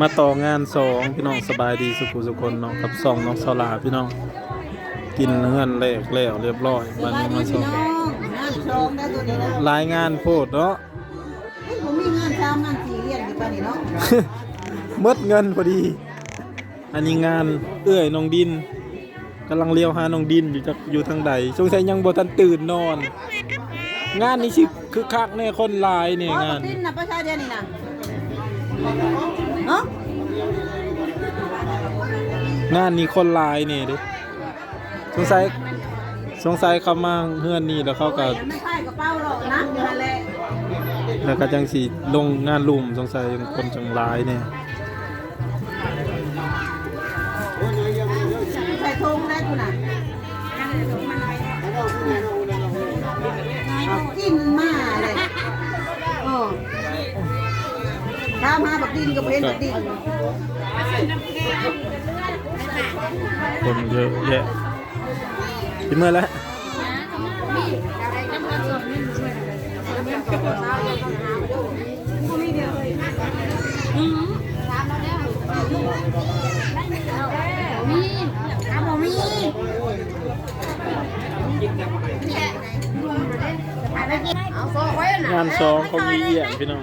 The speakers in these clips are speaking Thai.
มาต่องานสองพี่น้องสบายดีสุขุสุคนเนาะกับสองน้องสลาพี่น้องกินเฮือนแรกแล้วเรียบร้อยสวันบายนี้ดีมาสองพี่น้องงานชองได้ตัวนี้แล้วรายงานโพดเนาะผมมีงานเช้างานสี่เรียนอยู่ป่ะนี่เนาะหมดเงินพอดี อันนี้งานเอื้อยน้องดินกำลังเลี้ยวหาน้องดินอยู่จากอยู่ทางใดสงสัยยังบ่ทันตื่นนอน งานนี้สิคือคักแน่คนหลายเนี่ยอ๋องานดินนะประชาเดียนนี่นะ เนาะงานนี้คนหลายเนี่ยเดิสงสัยสงสัยเขามาเฮือนนี่แล้วเขาก็ไม่ใช่กระเป๋าหรอกนะนั่นแหละแล้วก็จังสิลงงานลุมสงสัยคนจังหลายเนี่ย ข้ามหาบักดินก็บ่เห็นบักดินคนเยอะแยะกินเมื่อแล้วงานสองเขามีเอี่ยงพี่น้อง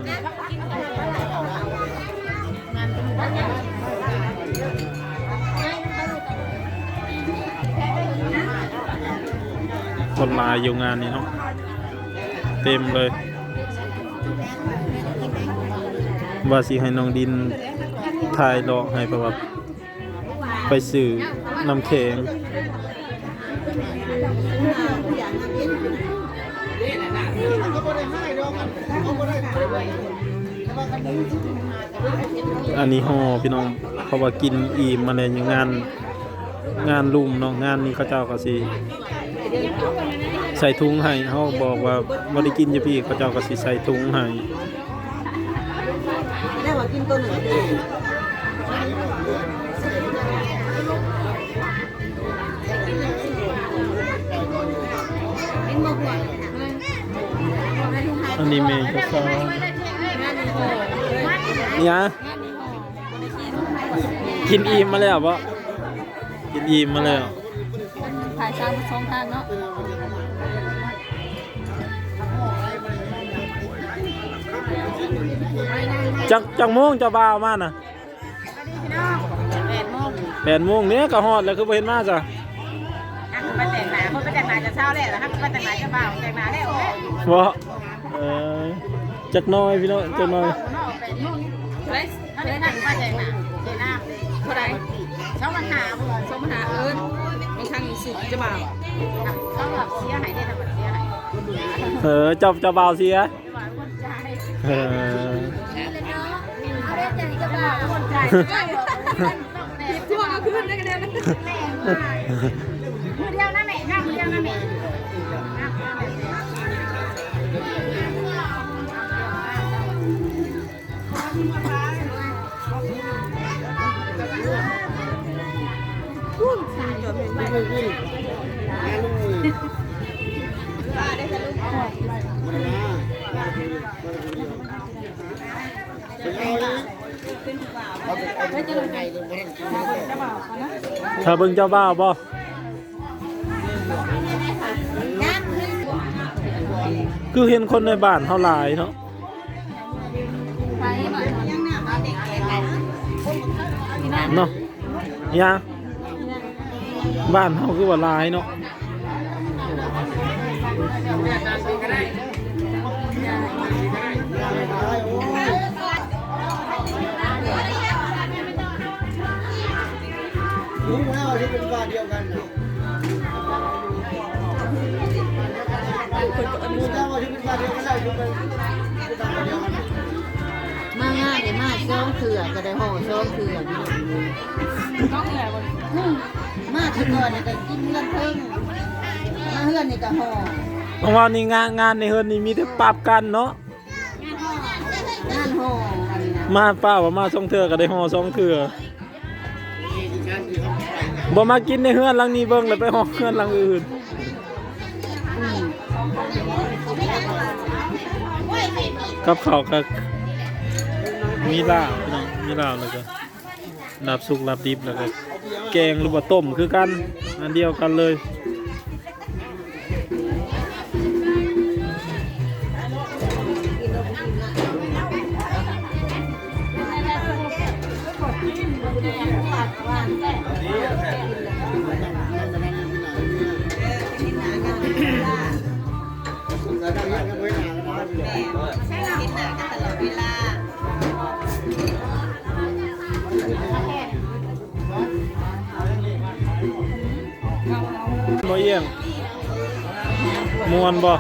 คนมาอยู่งานนี้เนาะเต็มเลย ว่าสิให้น้องดินถ่ายดอให้เพระว่าไปสื่อน้ำแข็งอันนี้ห่อพี่น้องเพราะว่ากินอิ่มมาเลยงาน งานลุ่มเนาะงานนี้เขาเจ้าก็สิ ใส่ถุงให้เขาบอกว่าบ่ได้กินจะพี่เขาเจ้าก็สิใส่ถุงให้ได้ว่ากินตัวหนึ่งอันนี้เมย์ก็ซอเนี่ยกินอิ่มมาแล้วปะกินอิ่มมาแล้ว ถ่ายซ้ายสองทางเนาะจักจักโมงจะบ่าวมาน่ะแปดโมงแปดโมงเนี้ยก็ฮอดแล้วคือบ่เห็นมาจ้ะอะคือมาแต่งหนาคนไปแต่งหนาจะเช้าแล้วนะครับมาแต่งหนาจะบ่าวแต่งหนาแล้วแม่บ่เออจักหน้อยพี่น้องจักหน้อยแปดโมงเฮ้ยเขาได้นั่งมาแต่งหนาเจน่าเท่าไหร่สองปัญหาบ่สองปัญหาเอิญ บางครั้งสิจะบ่าวเขาแบบเสียหายได้ทำแบบเสียหายเออจับจะบ่าวเสียจะบ่าวคนใจเออเอาได้ใจจะบ่าวคนใจทั่วก็ขึ้นได้กันแล้วมือเดียวนะแม่นั่งมือเดียวนะแม่ ถ้าเบิ่งเจ้าบ่าวบ่คือเห็นคนในบ้านเฮาหลายเนาะไปหน่อยังหน้ามาเด็กแก่ๆเนาะยา บ้านเฮาคือว่าลายเนาะรู้แล้วที่เป็นบ้านเดียวกันรู้แล้วว่าที่เป็นบ้านเดียวกันแล้วายเลยมาซ้อมเถื่อก็ได้ห่อซ้อมเถื่อนี่ต้องเหนื่อยวันมาถึงก่อนนี่ก็กินเงื่อนเพิ่งมาเฮือนนี่ก็ห่อเพราะว่านี่งานงานในเฮือนนี่มีแต่ปรับกันเนาะงานห่ออันนี้นะมาป้าว่ามาสองเทื่อก็ได้ห่อสองเทื่อบ่มากินในเฮือนหลังนี้เบิ่งแล้วไปห่อเฮือนหลังอื่นกับเขาวก็ มีลาบพี่น้องมีลาบแล้วก็ลาบสุกลาบดิบแล้วก็แกงหรือว่าต้มคือกันอันเดียวกันเลยแล้วก็ยังไม่นานแล้ากันตลอดเวลา ยี่ยงมวนบ่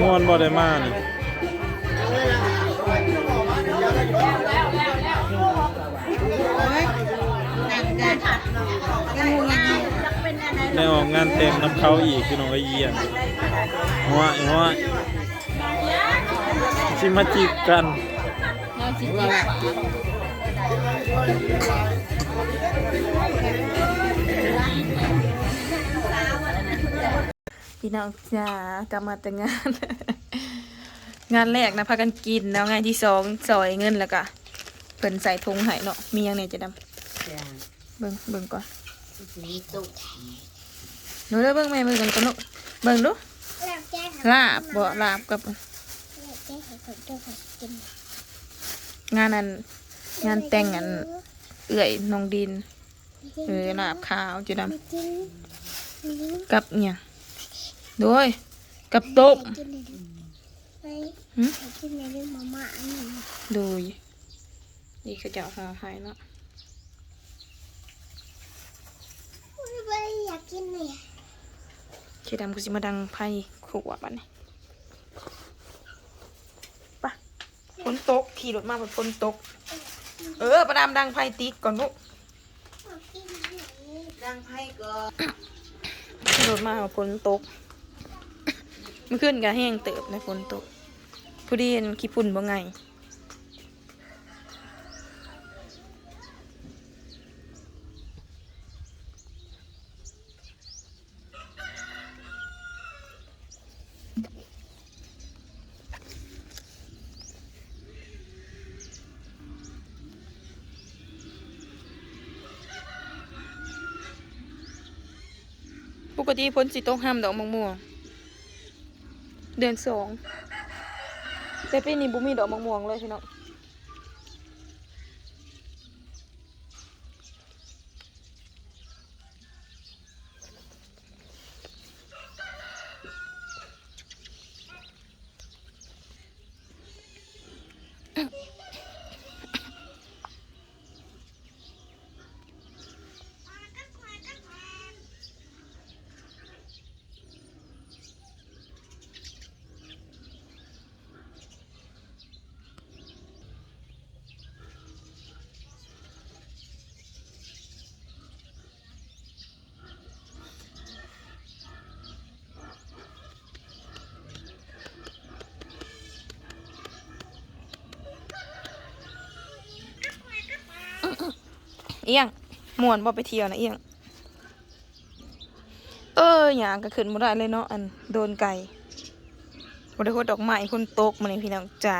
มวนบ่ได้มานี่โอ้ยนั่นกันยังงูยังงูได้ออกงานแต่งน้ำเขาอีกพี่น้องก็เยี่ยงหัวหัวสิมาจีบกันนอนจิต พี่น้องจ้ากลับมาแต่งงาน งานแรกนะพากันกินแล้วงานที่สองซอยเงินแล้วก็เพิ่นใส่ถุงให้เนาะมียังเนี่ยจะดำเบิ่งเบิ่งก่อนหนูเด้อเบิ่งแม่เบิ่งกันก่อนลูกเบิ่งดูลาบบ่ลาบกับงานนั้นงานแต่งอันเอื่อยนองดิน เออลาบขาวจะดำกับเนี่ยงโดยกับต้มหึกินในเรื่องมาม่าอันนี้โดยนี่เขาจะเอาห่อให้เนาะอยไม่อยากกินเลยเชดำก็สิมาดังไพ่ขวบอันนี้ปะฝนตกขี่รถมาแบบฝนตก เออประดามดังไพ่ติ๊กก่อนลูก นี้งไพ่ก็ขี่รถมาฝนตกเมื่อคืนก็แห้งเติบในฝนตกผู้ดีเห็นขี้ฝุ่นบ่ไง ปกติพ้นสิตกห้ามดอกมะม่วงเดือนสองแต่ปีนี้บุมีดอกมะม่วงเลยพี่น้องเอียงม่วนบ่ไปเที่ยวนะเอียง เออหยางก็ขึ้นบ่ได้เลยเนาะอันโดนไก่บ่ได้โคดดอกไม้คนตกมานี่พี่น้องจ้า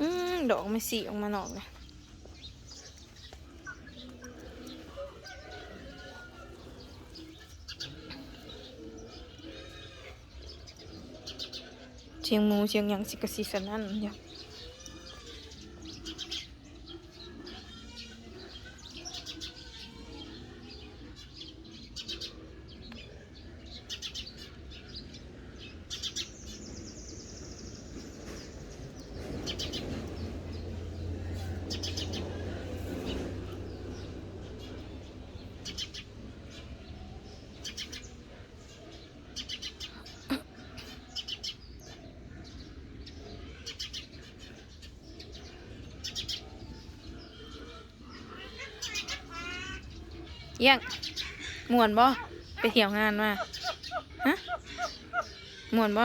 อืมดอกไม่สีออกมาหนอกเลย เชียงหมูเชียงหยังสิกะสิสนั่นอย่า ม่วนบ่ไปเที่ยวงานมาฮะม่วนบ่